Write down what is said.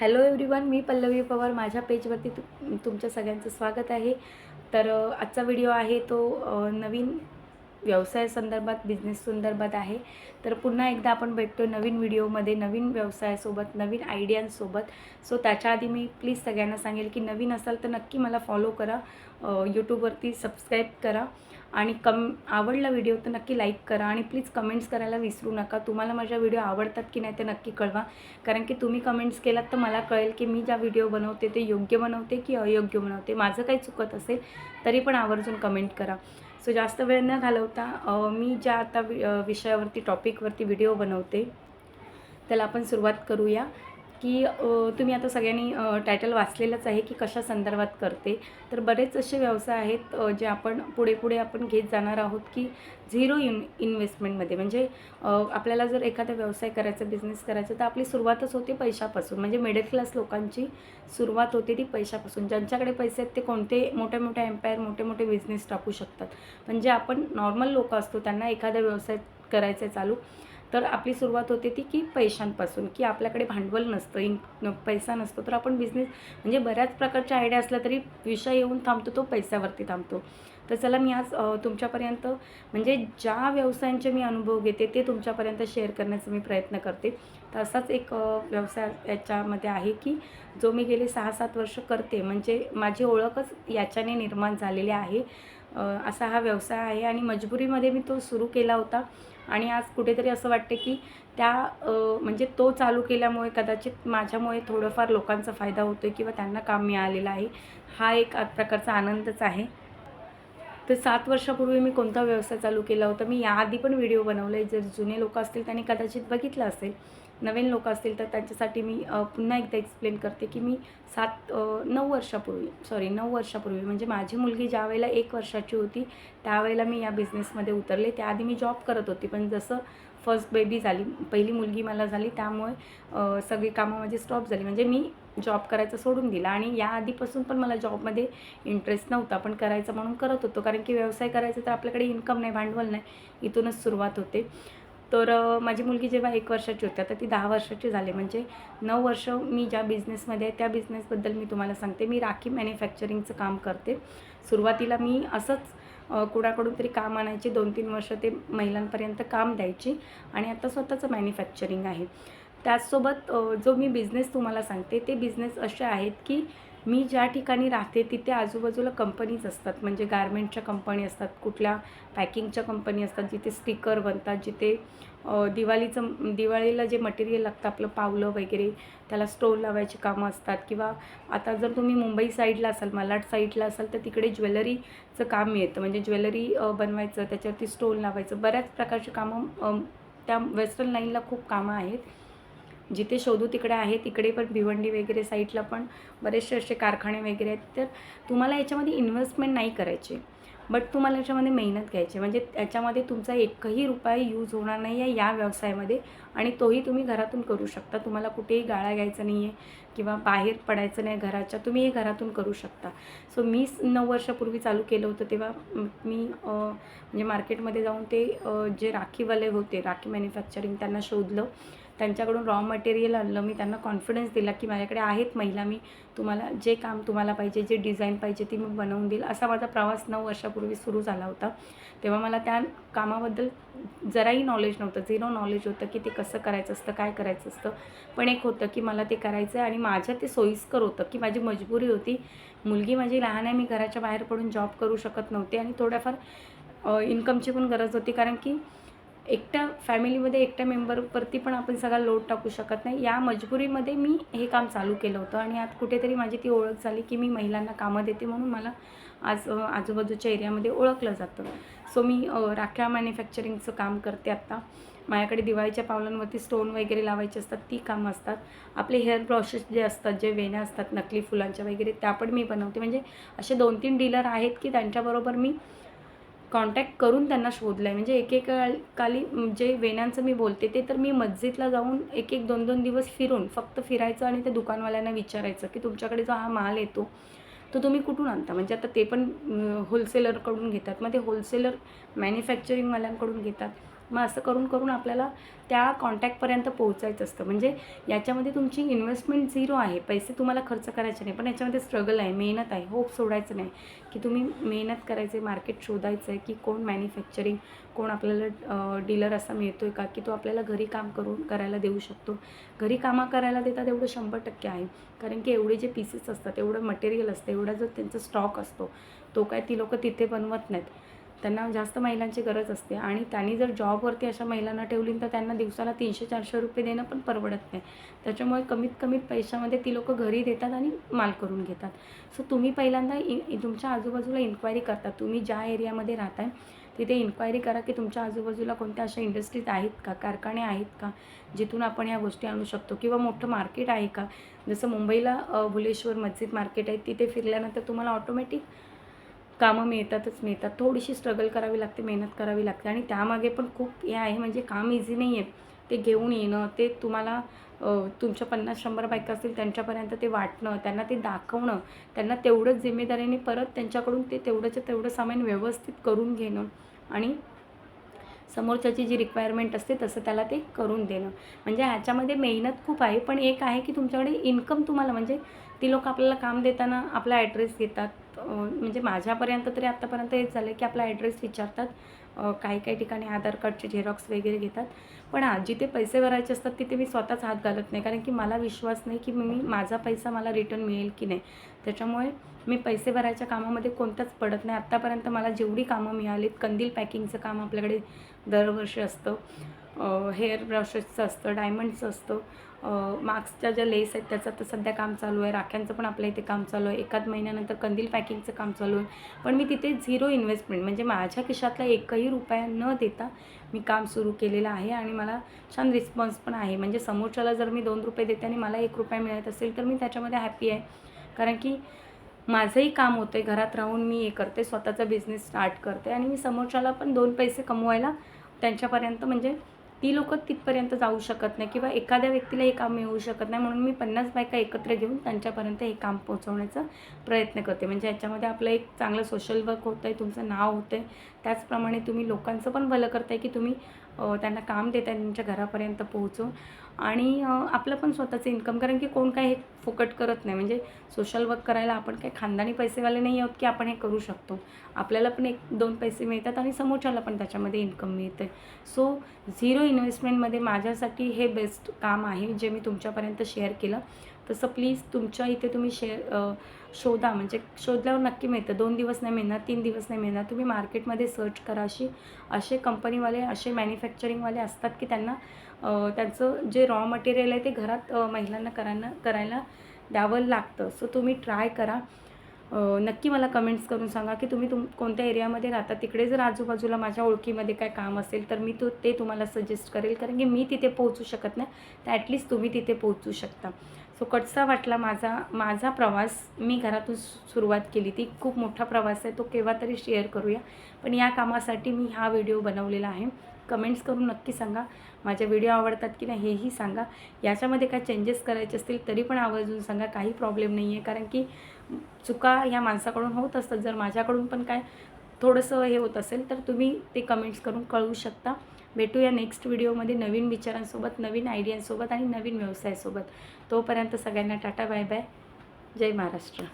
Hello everyone मी पल्लवी पवार. माझ्या पेजवरती तु तुमच्या सगळ्यांचं स्वागत आहे. तर आजचा व्हिडिओ आहे तो नवीन व्यवसाय संदर्भात बिझनेस संदर्भात आहे. तर पुन्हा एकदा आपण भेटतो नवीन व्हिडिओमध्ये नवीन व्यवसायासोबत नवीन आयडियांसोबत सो त्याच्या आधी मी प्लीज सगळ्यांना सांगेल की नवीन असाल तर नक्की मला फॉलो करा. यूट्यूबवरती सबस्क्राईब करा. आणि कम आवडला व्हिडिओ तर नक्की लाईक करा. आणि प्लीज कमेंट्स करायला विसरू नका. तुम्हाला माझ्या व्हिडिओ आवडतात की नाही ते नक्की कळवा. कारण की तुम्ही कमेंट्स केलात तर मला कळेल की मी ज्या व्हिडिओ बनवते ते योग्य बनवते की अयोग्य बनवते. माझं काही चुकत असेल तरी पण आवर्जून कमेंट करा. सो जास्त वेळ न घालवता मी ज्या आता वि- विषयावरती टॉपिकवरती व्हिडिओ बनवते त्याला आपण सुरुवात करूया. की तुम्ही आता सगळ्यांनी टायटल वाचलेलंच आहे की कशा संदर्भात करते. तर बरेच असे व्यवसाय आहेत जे आपण पुढे पुढे आपण घेत जाणार आहोत की झिरो इन इन्व्हेस्टमेंटमध्ये म्हणजे आपल्याला जर एखादा व्यवसाय करायचा बिझनेस करायचा तर आपली सुरुवातच होते पैशापासून. म्हणजे मिडल क्लास लोकांची सुरुवात होते ती पैशापासून. ज्यांच्याकडे पैसे आहेत ते कोणते मोठ्या मोठ्या एम्पायर मोठे मोठे बिझनेस टाकू शकतात. म्हणजे आपण नॉर्मल लोक असतो त्यांना एखादा व्यवसाय करायचा आहे चालू तर आपली सुरुवात होते ती की पैशांपासून की आपल्याकडे भांडवल नसतं इन पैसा नसतो तर आपण बिझनेस म्हणजे बऱ्याच प्रकारच्या आयडिया असल्या तरी विषय येऊन थांबतो तो पैशावरती थांबतो. तर चला मी आज तुमच्यापर्यंत म्हणजे ज्या व्यवसायांचे मी अनुभव घेते ते तुमच्यापर्यंत शेअर करण्याचा मी प्रयत्न करते. तर असाच एक व्यवसाय याच्यामध्ये आहे की जो मी गेले सहा सात वर्ष करते म्हणजे माझी ओळखच याच्याने निर्माण झालेली आहे. असा हा व्यवसाय आहे आणि मजबुरीमध्ये मी तो सुरू केला होता. आणि आज कुठेतरी असं वाटते की त्या म्हणजे तो चालू केल्यामुळे कदाचित माझ्यामुळे थोडंफार लोकांचा फायदा होतो आहे किंवा त्यांना काम मिळालेलं आहे. हा एक प्रकारचा आनंदच आहे. तर सात वर्षापूर्वी मी कोणता व्यवसाय चालू केला होता? मी याआधी पण व्हिडिओ बनवले आहे. जर जुने लोक असतील त्यांनी कदाचित बघितलं असेल नवीन लोक असतील तर त्यांच्यासाठी मी पुन्हा एकदा एक्सप्लेन करते की मी सात नऊ वर्षापूर्वी सॉरी नऊ वर्षापूर्वी म्हणजे माझी मुलगी ज्या वेळेला एक वर्षाची होती त्यावेळेला मी या बिझनेसमध्ये उतरले. त्याआधी मी जॉब करत होती. पण जसं फर्स्ट बेबी झाली पहिली मुलगी मला झाली त्यामुळे सगळी कामं माझी स्टॉप झाली. म्हणजे मी जॉब करायचं सोडून दिला आणि या आधीपासून पण मला जॉबमध्ये इंटरेस्ट नव्हता. पण करायचं म्हणून करत होतो. कारण की व्यवसाय करायचा तर आपल्याकडे इन्कम नाही भांडवल नाही. इथूनच सुरुवात होते. तर माझी मुलगी जेव्हा एक वर्षाची होती आता ती दहा वर्षाची झाली. म्हणजे नऊ वर्ष मी ज्या बिझनेसमध्ये आहे त्या बिझनेसबद्दल मी तुम्हाला सांगते. मी राखी मॅन्युफॅक्चरिंगचं काम करते. सुरुवातीला मी असंच कुणाकडून तरी काम आणायचे. दोन तीन वर्ष ते महिलांपर्यंत काम द्यायची. आणि आता स्वतःचं मॅन्युफॅक्चरिंग आहे. त्याचसोबत जो मी बिझनेस तुम्हाला सांगते ते बिझनेस असे आहेत की मी ज्या ठिकाणी राहते तिथे आजूबाजूला कंपनीज असतात. म्हणजे गारमेंटच्या कंपनी असतात कुठल्या पॅकिंगच्या कंपनी असतात जिथे स्टिकर बनतात जिथे दिवाळीचं दिवाळीला जे मटेरियल लागतं आपलं पावलं वगैरे त्याला स्टोन लावायची कामं असतात. किंवा आता जर तुम्ही मुंबई साईडला असाल मलाड साईडला असाल तर तिकडे ज्वेलरीचं काम मिळतं. म्हणजे ज्वेलरी बनवायचं त्याच्यावरती स्टोन लावायचं. बऱ्याच प्रकारची कामं त्या वेस्टर्न लाईनला खूप कामं आहेत. जिथे शोधू तिकडे आहे तिकडे पण भिवंडी वगैरे साईडला पण बरेचसे असे कारखाने वगैरे आहेत. तर तुम्हाला याच्यामध्ये इन्व्हेस्टमेंट नाही करायची. बट तुम्हाला याच्यामध्ये मेहनत घ्यायची. म्हणजे त्याच्यामध्ये तुमचा एकही रुपया यूज होणार नाही आहे या व्यवसायामध्ये. आणि तोही तुम्ही घरातून करू शकता. तुम्हाला कुठेही गाळा घ्यायचा नाही आहे किंवा बाहेर पडायचं नाही घराच्या. तुम्ही हे घरातून करू शकता. सो मी स- नऊ वर्षापूर्वी चालू केलं होतं तेव्हा मी म्हणजे मार्केटमध्ये जाऊन ते जे राखीवाले होते राखी मॅन्युफॅक्चरिंग त्यांना शोधलं. त्यांच्याकडून रॉ मटेरियल आणलं मी त्यांना कॉन्फिडन्स दिला की माझ्याकडे आहेत महिला मी तुम्हाला जे काम तुम्हाला पाहिजे जे डिझाईन पाहिजे ती मी बनवून देईल. असा माझा प्रवास नऊ वर्षापूर्वी सुरू झाला होता. तेव्हा मला त्या कामाबद्दल जराही नॉलेज नव्हतं. झिरो नॉलेज होतं की ते कसं करायचं असतं काय करायचं असतं. पण एक होतं की मला ते करायचं आहे आणि माझ्या ते सोयीस्कर होतं की माझी मजबुरी होती. मुलगी माझी लहान आहे मी घराच्या बाहेर पडून जॉब करू शकत नव्हते आणि थोड्याफार इन्कमची पण गरज होती. कारण की एकट्या फॅमिलीमध्ये एकट्या मेंबरवरती पण आपण सगळा लोड टाकू शकत नाही. या मजबुरीमध्ये मी हे काम चालू केलं होतं आणि आज कुठेतरी माझी ती ओळख झाली की मी महिलांना कामं देते म्हणून मला आज आजूबाजूच्या एरियामध्ये ओळखलं जातं. सो मी राख्या मॅन्युफॅक्चरिंगचं काम करते आत्ता. माझ्याकडे दिवाळीच्या पावलांवरती स्टोन वगैरे लावायचे असतात ती कामं असतात. आपले हेअर ब्रॉशेस जे असतात जे वेण्या असतात नकली फुलांच्या वगैरे त्या पण मी बनवते. म्हणजे असे दोन तीन डीलर आहेत की त्यांच्याबरोबर मी कॉन्टॅक्ट करून त्यांना शोधलं आहे म्हणजे एकेकाली जे वेण्यांचं मी बोलते ते तर मी मस्जिदला जाऊन एक एक दोन दोन दिवस फिरून फक्त फिरायचं आणि ते दुकानवाल्यांना विचारायचं की तुमच्याकडे जो हा माल येतो तो तुम्ही कुठून आणता? म्हणजे आता ते पण होलसेलरकडून घेतात. मग ते होलसेलर मॅन्युफॅक्चरिंगवाल्यांकडून घेतात. मग असं करून करून आपल्याला त्या कॉन्टॅक्टपर्यंत पोहोचायचं असतं. म्हणजे याच्यामध्ये तुमची इन्व्हेस्टमेंट झिरो आहे. पैसे तुम्हाला खर्च करायचे नाही. पण याच्यामध्ये स्ट्रगल आहे. मेहनत आहे. होप सोडायचं नाही. की तुम्ही मेहनत करायचे मार्केट शोधायचं आहे की कोण मॅन्युफॅक्चरिंग कोण आपल्याला डीलर असा मिळतो आहे का? की तो आपल्याला घरी काम करून करायला देऊ शकतो. घरी कामं करायला देतात एवढं शंभर टक्के आहे. कारण की एवढे जे पीसेस असतात एवढं मटेरियल असतं एवढा जो त्यांचा स्टॉक असतो तो काय ती लोकं तिथे बनवत नाहीत. त्यांना जास्त महिलांची गरज असते. आणि त्यांनी जर जॉबवरती अशा महिलांना ठेवली तर त्यांना दिवसाला तीनशे चारशे रुपये देणं पण परवडत नाही. त्याच्यामुळे कमीत कमीत पैशामध्ये ती लोकं घरी देतात आणि माल करून घेतात. सो तुम्ही पहिल्यांदा इ तुमच्या आजूबाजूला इन्क्वायरी करता. तुम्ही ज्या एरियामध्ये राहताय तिथे इन्क्वायरी करा की तुमच्या आजूबाजूला कोणत्या अशा इंडस्ट्रीज आहेत का? कारखाने आहेत का? जिथून आपण या गोष्टी आणू शकतो. किंवा मोठं मार्केट आहे का? जसं मुंबईला भुलेश्वर मस्जिद मार्केट आहे तिथे फिरल्यानंतर तुम्हाला ऑटोमॅटिक कामं मिळतातच मिळतात. थोडीशी स्ट्रगल करावी लागते मेहनत करावी लागते. आणि त्यामागे पण खूप हे आहे म्हणजे काम इझी नाही आहे ते घेऊन येणं ते तुम्हाला तुमच्या पन्नास शंभर बायका असतील त्यांच्यापर्यंत ते वाटणं त्यांना ते दाखवणं त्यांना तेवढंच जिम्मेदारीने परत त्यांच्याकडून ते तेवढंच्या तेवढं सामान व्यवस्थित करून घेणं आणि समोरच्याची जी रिक्वायरमेंट असते तसं त्याला ते करून देणं. म्हणजे ह्याच्यामध्ये मेहनत खूप आहे पण एक आहे की तुमच्याकडे इन्कम तुम्हाला म्हणजे ती लोक आपल्याला काम देताना आपला ॲड्रेस घेतात म्हणजे माझ्यापर्यंत तरी आत्तापर्यंत हेच झालं की आपला ॲड्रेस विचारतात. काही काही ठिकाणी आधार कार्डचे झेरॉक्स वगैरे घेतात. पण आज जिथे पैसे भरायचे असतात तिथे मी स्वतःच हात घालत नाही. कारण की मला विश्वास नाही की मी माझा पैसा मला रिटर्न मिळेल की नाही. त्याच्यामुळे मी पैसे भरायच्या कामामध्ये कोणताच पडत नाही. आत्तापर्यंत मला जेवढी कामं मिळालीत कंदील पॅकिंगचं काम आपल्याकडे दरवर्षी असतं. हेअर ब्रशेसचं असतं डायमंडचं असतं. मार्क्सच्या ज्या लेस आहेत त्याचं तर सध्या काम चालू आहे. राख्यांचं पण आपल्या इथे काम चालू आहे. एकाच महिन्यानंतर कंदील पॅकिंगचं काम चालू आहे. पण मी तिथे झिरो इन्व्हेस्टमेंट म्हणजे माझ्या खिशातला एकही रुपया न देता मी काम सुरू केलेलं आहे आणि मला छान रिस्पॉन्स पण आहे. म्हणजे समोरच्याला जर मी दोन रुपये देते आणि मला एक रुपया मिळत असेल तर मी त्याच्यामध्ये हॅपी आहे. कारण की माझंही काम होतं आहे घरात राहून मी हे करते स्वतःचा बिझनेस स्टार्ट करते आणि मी समोरच्याला पण दोन पैसे कमवायला त्यांच्यापर्यंत म्हणजे ती लोक तिथपर्यंत जाऊ शकत नाही किंवा एखाद्या व्यक्तीला हे काम मिळू शकत नाही. म्हणून मी पन्नास बायका एकत्र घेऊन त्यांच्यापर्यंत हे काम पोहोचवण्याचा प्रयत्न करते. म्हणजे याच्यामध्ये आपलं एक चांगलं सोशल वर्क होतं आहे तुमचं नाव होतं आहे त्याचप्रमाणे तुम्ही लोकांचं पण भलं करताय की तुम्ही त्यांना काम देताय त्यांच्या घरापर्यंत पोहोचून. आणि आपलं पण स्वतःचं इन्कम कारण की कोण काय हे फुकट करत नाही. म्हणजे सोशल वर्क करायला आपण काही खानदानी पैसेवाले नाही आहोत की आपण हे करू शकतो. आपल्याला पण एक दोन पैसे मिळतात आणि समोरच्याला पण त्याच्यामध्ये इन्कम मिळते. सो झिरो इन्व्हेस्टमेंटमध्ये माझ्यासाठी हे बेस्ट काम आहे जे मी तुमच्यापर्यंत शेअर केलं. तसं प्लीज तुमच्या इथे तुम्ही शेअर शोधा. म्हणजे शोधल्यावर नक्की मिळतं. दोन दिवस नाही मिळणार तीन दिवस नाही मिळणार. तुम्ही मार्केटमध्ये सर्च करा अशी असे कंपनीवाले असे मॅन्युफॅक्चरिंगवाले असतात की त्यांना त्यांचं जे रॉ मटेरियल आहे ते घरात महिलांना करायला करायला द्यावं लागतं. सो तुम्ही ट्राय करा. नक्की मला कमेंट्स करून सांगा की तुम्ही तुम कोणत्या एरियामध्ये राहता? तिकडे जर आजूबाजूला माझ्या ओळखीमध्ये काय काम असेल तर मी तो ते तुम्हाला सजेस्ट करेल. कारण की मी तिथे पोहोचू शकत नाही. तर ॲटलीस्ट तुम्ही तिथे पोहोचू शकता. सो कटसा वाटला माझा माझा प्रवास मी घरातून सुरुवात केली ती. खूप मोठा प्रवास आहे तो केव्हा तरी शेअर करूया. पण या कामासाठी मी हा व्हिडिओ बनवलेला आहे. कमेंट्स करून नक्की सांगा. माझ्या व्हिडिओ आवडतात की नाही हेही सांगा. याच्यामध्ये काय चेंजेस करायचे असतील तरी पण आवर्जून सांगा. काही प्रॉब्लेम नाही आहे कारण की चुका ह्या माणसाकडून होत असतात. जर माझ्याकडून पण काय थोडंसं हे होत असेल तर तुम्ही ते कमेंट्स करून कळवू शकता. भेटूया नेक्स्ट व्हिडिओमध्ये नवीन विचारांसोबत नवीन आयडियांसोबत आणि नवीन व्यवसायासोबत. तोपर्यंत सगळ्यांना टाटा बाय बाय. जय महाराष्ट्र.